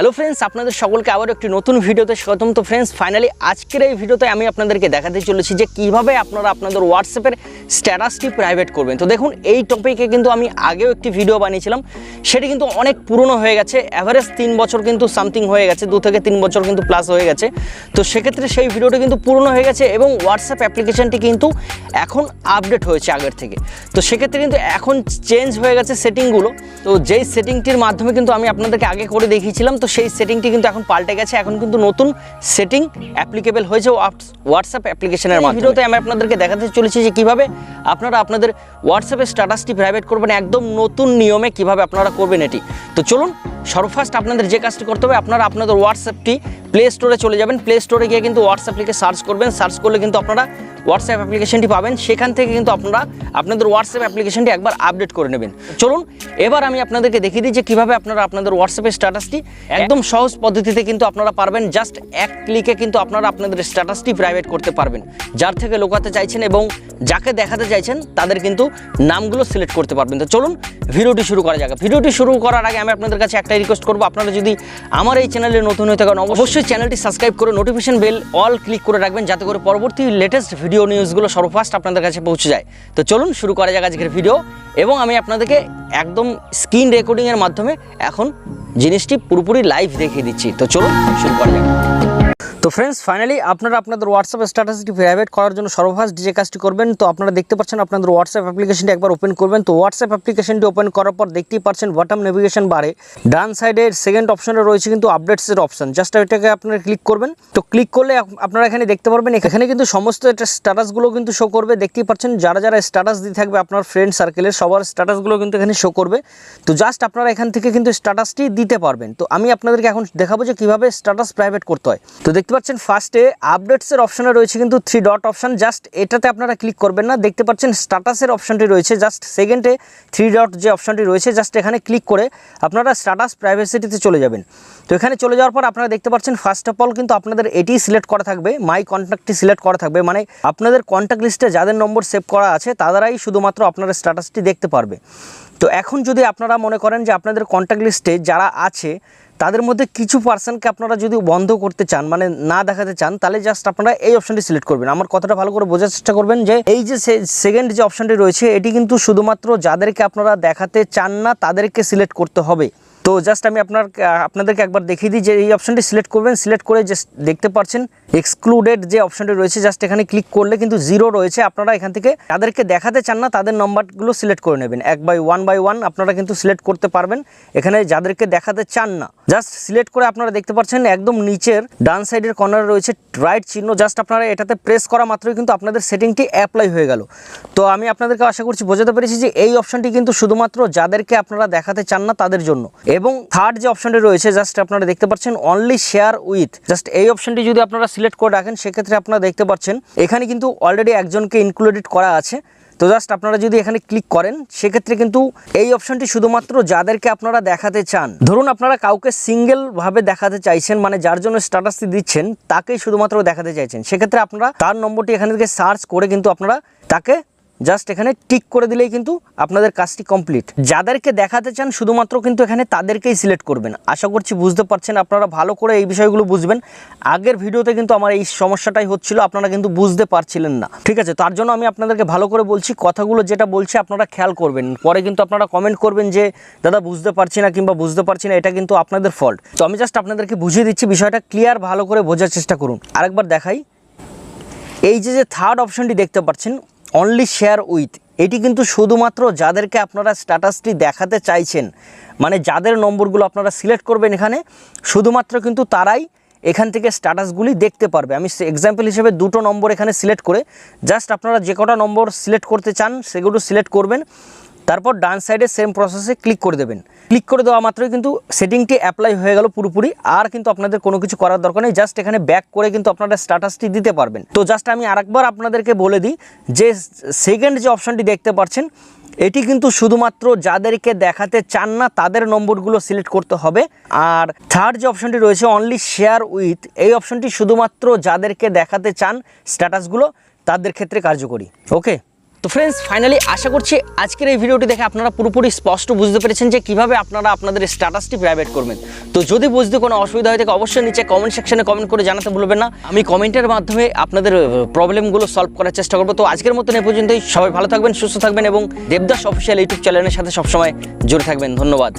Hello friends আপনাদের সকলকে আবার একটি নতুন ভিডিওতে স্বাগতম। তো ফ্রেন্ডস ফাইনালি আজকের এই ভিডিওতে আমি আপনাদেরকে দেখাতে চলেছি যে কীভাবে আপনারা আপনাদের হোয়াটসঅ্যাপের স্ট্যাটাসটি প্রাইভেট করবেন। তো দেখুন, এই টপিকে কিন্তু আমি আগেও একটি ভিডিও বানিয়েছিলাম। সেটি কিন্তু অনেক পুরনো হয়ে গেছে অ্যাভারেজ তিন বছর কিন্তু সামথিং হয়ে গেছে, দু থেকে তিন বছর কিন্তু প্লাস হয়ে গেছে। তো সেক্ষেত্রে সেই ভিডিওটি কিন্তু পুরনো হয়ে গেছে এবং হোয়াটসঅ্যাপ অ্যাপ্লিকেশনটি কিন্তু এখন আপডেট হয়েছে আগের থেকে। তো সেক্ষেত্রে কিন্তু এখন চেঞ্জ হয়ে গেছে সেটিংগুলো তো যেই সেটিংটির মাধ্যমে কিন্তু আমি আপনাদেরকে আগে করে দেখিয়েছিলাম, তো সেই সেটিংটি কিন্তু এখন পাল্টে গেছে। এখন কিন্তু নতুন সেটিং অ্যাপ্লিকেবল হয়েছে হোয়াটসঅ্যাপ অ্যাপ্লিকেশনের মাধ্যমে। ভিডিওতে আমি আপনাদেরকে দেখাতে চলেছি যে কীভাবে আপনারা আপনাদের হোয়াটসঅ্যাপের স্ট্যাটাসটি প্রাইভেট করবেন একদম নতুন নিয়মে কীভাবে আপনারা করবেন এটি। তো চলুন সর্বফার্স্ট আপনাদের যে কাজটি করতে হবে আপনারা আপনাদের হোয়াটসঅ্যাপটি প্লে স্টোরে চলে যাবেন। প্লে স্টোরে গিয়ে কিন্তু হোয়াটসঅ্যাপ লিখে সার্চ করবেন। সার্চ করলে কিন্তু আপনারা হোয়াটসঅ্যাপ অ্যাপ্লিকেশনটি পাবেন। সেখান থেকে কিন্তু আপনারা আপনাদের হোয়াটসঅ্যাপ অ্যাপ্লিকেশনটি একবার আপডেট করে নেবেন। চলুন, এবার আমি আপনাদেরকে দেখিয়ে দিই যে কীভাবে আপনারা আপনাদের হোয়াটসঅ্যাপের স্ট্যাটাসটি একদম সহজ পদ্ধতিতে কিন্তু আপনারা পারবেন। জাস্ট এক ক্লিকে কিন্তু আপনারা আপনাদের স্ট্যাটাসটি প্রাইভেট করতে পারবেন। যার থেকে লোকাতে চাইছেন এবং যাকে দেখাতে চাইছেন, তাদের কিন্তু নামগুলো সিলেক্ট করতে পারবেন। তো চলুন, ভিডিওটি শুরু করা যাক। ভিডিওটি শুরু করার আগে আমি আপনাদের কাছে একটাই রিকোয়েস্ট করব। আপনারা যদি আমার এই চ্যানেলে নতুন হয়ে থাকেন, অবশ্যই চ্যানেলটি সাবস্ক্রাইব করে নোটিফিকেশন বেল অল ক্লিক করে রাখবেন যাতে করে পরবর্তী লেটেস্ট ভিডিও নিউজগুলো সর্বফার্স্ট আপনাদের কাছে পৌঁছে যায়। তো চলুন শুরু করা যাক আজকের ভিডিও এবং আমি আপনাদেরকে একদম স্ক্রিন রেকর্ডিংয়ের মাধ্যমে এখন জিনিসটি পুরোপুরি লাইভ দেখিয়ে দিচ্ছি। তো চলুন শুরু করা যাক। তো ফ্রেন্ডস ফাইনালি আপনারা আপনাদের হোয়াটসঅ্যাপ স্ট্যাটাসটি প্রাইভেট করার জন্য সর্বফার্স্ট যে কাজটি করবেন। তো আপনারা দেখতে পাচ্ছেন আপনাদের হোয়াটসঅ্যাপ অ্যাপ্লিকেশনটি একবার ওপেন করবেন। তো হোয়াটসঅ্যাপ অ্যাপ্লিকেশনটি ওপেন করার পর দেখতেই পাচ্ছেন বটম নেভিগেশন বারে ডান সাইডের সেকেন্ড অপশনে রয়েছে কিন্তু আপডেটসের অপশন জাস্ট এটাকে আপনারা ক্লিক করবেন। তো ক্লিক করলে আপনারা এখানে দেখতে পারবেন, এখানে কিন্তু সমস্ত স্ট্যাটাসগুলো কিন্তু শো করবে। দেখতেই পাচ্ছেন যারা যারা স্ট্যাটাস দিয়ে থাকবে আপনার ফ্রেন্ড সার্কেলের সবার স্ট্যাটাসগুলো কিন্তু এখানে শো করবে। তো জাস্ট আপনারা এখান থেকে কিন্তু স্ট্যাটাসটি দিতে পারবেন। তো আমি আপনাদেরকে এখন দেখাবো যে কীভাবে স্ট্যাটাস প্রাইভেট করতে হয়। তো দেখতে পাচ্ছেন ফার্স্টে আপডেটসের অপশনে রয়েছে কিন্তু থ্রি ডট অপশান জাস্ট এটাতে আপনারা ক্লিক করবেন না। দেখতে পাচ্ছেন স্ট্যাটাসের অপশানটি রয়েছে জাস্ট সেকেন্ডে থ্রি ডট যে অপশনটি রয়েছে জাস্ট এখানে ক্লিক করে আপনারা স্ট্যাটাস প্রাইভেসিটিতে চলে যাবেন। তো এখানে চলে যাওয়ার পর আপনারা দেখতে পাচ্ছেন ফার্স্ট অফ অল কিন্তু আপনাদের এটি সিলেক্ট করা থাকবে মাই কন্ট্যাক্টটি সিলেক্ট করা থাকবে মানে আপনাদের কন্ট্যাক্ট লিস্টে যাদের নম্বর সেভ করা আছে, তাদেরাই শুধুমাত্র আপনার স্ট্যাটাসটি দেখতে পারবে। তো এখন যদি আপনারা মনে করেন যে আপনাদের কন্ট্যাক্ট লিস্টে যারা আছে, তাদের মধ্যে কিছু পার্সনকে আপনারা যদি বন্ধ করতে চান মানে না দেখাতে চান, তাহলে জাস্ট আপনারা এই অপশনটি সিলেক্ট করবেন। আমার কথাটা ভালো করে বোঝার চেষ্টা করবেন যে এই যে সেকেন্ড যে অপশনটি রয়েছে, এটি কিন্তু শুধুমাত্র যাদেরকে আপনারা দেখাতে চান না, তাদেরকে সিলেক্ট করতে হবে। তো জাস্ট আমি আপনার আপনাদেরকে একবার দেখিয়ে দিই যে এই অপশনটি সিলেক্ট করবেন। সিলেক্ট করে জাস্ট দেখতে পাচ্ছেন এক্সক্লুডেড যে অপশনটি রয়েছে জাস্ট এখানে ক্লিক করলে কিন্তু জিরো রয়েছে। আপনারা এখান থেকে তাদেরকে দেখাতে চান না, তাদের নম্বরগুলো সিলেক্ট করে নেবেন। এক বাই ওয়ান বাই ওয়ান আপনারা কিন্তু সিলেক্ট করতে পারবেন। এখানে যাদেরকে দেখাতে চান না জাস্ট সিলেক্ট করে আপনারা দেখতে পাচ্ছেন একদম নিচের, ডান সাইডের কর্নারে রয়েছে রাইট চিহ্ন। জাস্ট আপনারা এটাতে প্রেস করা মাত্রই কিন্তু আপনাদের সেটিংটি অ্যাপ্লাই হয়ে গেল। তো আমি আপনাদেরকে আশা করছি, বোঝাতে পেরেছি যে এই অপশনটি কিন্তু শুধুমাত্র যাদেরকে আপনারা দেখাতে চান না, তাদের জন্য। এবং থার্ড যে অপশনটি রয়েছে জাস্ট আপনারা দেখতে পাচ্ছেন অনলি শেয়ার উইথ জাস্ট এই অপশনটি যদি আপনারা সিলেক্ট করে রাখেন, সেক্ষেত্রে আপনারা দেখতে পাচ্ছেন, এখানে কিন্তু অলরেডি একজনকে ইনক্লুডেড করা আছে। তো জাস্ট আপনারা যদি এখানে ক্লিক করেন, সেক্ষেত্রে কিন্তু এই অপশনটি শুধুমাত্র যাদেরকে আপনারা দেখাতে চান, ধরুন আপনারা কাউকে সিঙ্গেল ভাবে দেখাতে চাইছেন মানে যার জন্য স্ট্যাটাসটি দিচ্ছেন, তাকেই শুধুমাত্র দেখাতে চাইছেন। সেক্ষেত্রে আপনারা তার নম্বরটি এখানে থেকে সার্চ করে কিন্তু আপনারা তাকে জাস্ট এখানে টিক করে দিলেই কিন্তু আপনাদের কাজটি কমপ্লিট যাদেরকে দেখাতে চান, শুধুমাত্র কিন্তু এখানে তাদেরকেই সিলেক্ট করবেন। আশা করছি বুঝতে পারছেন, আপনারা ভালো করে এই বিষয়গুলো বুঝবেন। আগের ভিডিওতে কিন্তু আমার এই সমস্যাটাই হচ্ছিল, আপনারা কিন্তু বুঝতে পারছিলেন না। ঠিক আছে, তার জন্য আমি আপনাদেরকে ভালো করে বলছি, কথাগুলো যেটা বলছি আপনারা খেয়াল করবেন। পরে কিন্তু আপনারা কমেন্ট করবেন যে, দাদা, বুঝতে পারছি না কিংবা বুঝতে পারছি না, এটা কিন্তু আপনাদের ফল্ট তো আমি জাস্ট আপনাদেরকে বুঝিয়ে দিচ্ছি, বিষয়টা ক্লিয়ার ভালো করে বোঝার চেষ্টা করুন। আরেকবার দেখাই। এই যে যে থার্ড অপশনটি দেখতে পাচ্ছেন অনলি শেয়ার উইথ এটি কিন্তু শুধুমাত্র যাদেরকে আপনারা স্ট্যাটাসটি দেখাতে চাইছেন মানে যাদের নম্বরগুলো আপনারা সিলেক্ট করবেন এখানে, শুধুমাত্র কিন্তু তারাই এখান থেকে স্ট্যাটাসগুলি দেখতে পারবে। আমি এক্সাম্পল হিসেবে দুটো নম্বর এখানে সিলেক্ট করে জাস্ট আপনারা যে কটা নম্বর সিলেক্ট করতে চান, সেগুলো সিলেক্ট করবেন। তারপর ডান সাইডে সেম প্রসেসে ক্লিক করে দেবেন। ক্লিক করে দেওয়া মাত্রই কিন্তু সেটিংটি অ্যাপ্লাই হয়ে গেল পুরোপুরি। আর কিন্তু আপনাদের কোনো কিছু করার দরকার নেই জাস্ট এখানে ব্যাক করে কিন্তু আপনারা স্ট্যাটাসটি দিতে পারবেন। তো জাস্ট আমি আরেকবার আপনাদেরকে বলে দিই, যে সেকেন্ড যে অপশনটি দেখতে পাচ্ছেন, এটি কিন্তু শুধুমাত্র যাদেরকে দেখাতে চান না, তাদের নম্বরগুলো সিলেক্ট করতে হবে। আর থার্ড যে অপশনটি রয়েছে অনলি শেয়ার উইথ এই অপশনটি শুধুমাত্র যাদেরকে দেখাতে চান স্ট্যাটাসগুলো তাদের ক্ষেত্রে কার্যকরী। ওকে তো ফ্রেন্ডস ফাইনালি আশা করছি আজকের এই ভিডিওটি দেখে আপনারা পুরোপুরি স্পষ্ট বুঝতে পেরেছেন যে কীভাবে আপনারা আপনাদের স্ট্যাটাসটি প্রাইভেট করবেন। তো যদি বুঝতে কোনো অসুবিধা হয় থাকে, অবশ্যই নিচে কমেন্ট সেকশনে কমেন্ট করে জানাতে ভুলবেন না। আমি কমেন্টের মাধ্যমে আপনাদের প্রবলেমগুলো সলভ করার চেষ্টা করব। তো আজকের মতন এ পর্যন্তই। সবাই ভালো থাকবেন, সুস্থ থাকবেন এবং দেবদাস অফিসিয়াল ইউটিউব চ্যানেলের সাথে সবসময় জুড়ে থাকবেন। ধন্যবাদ।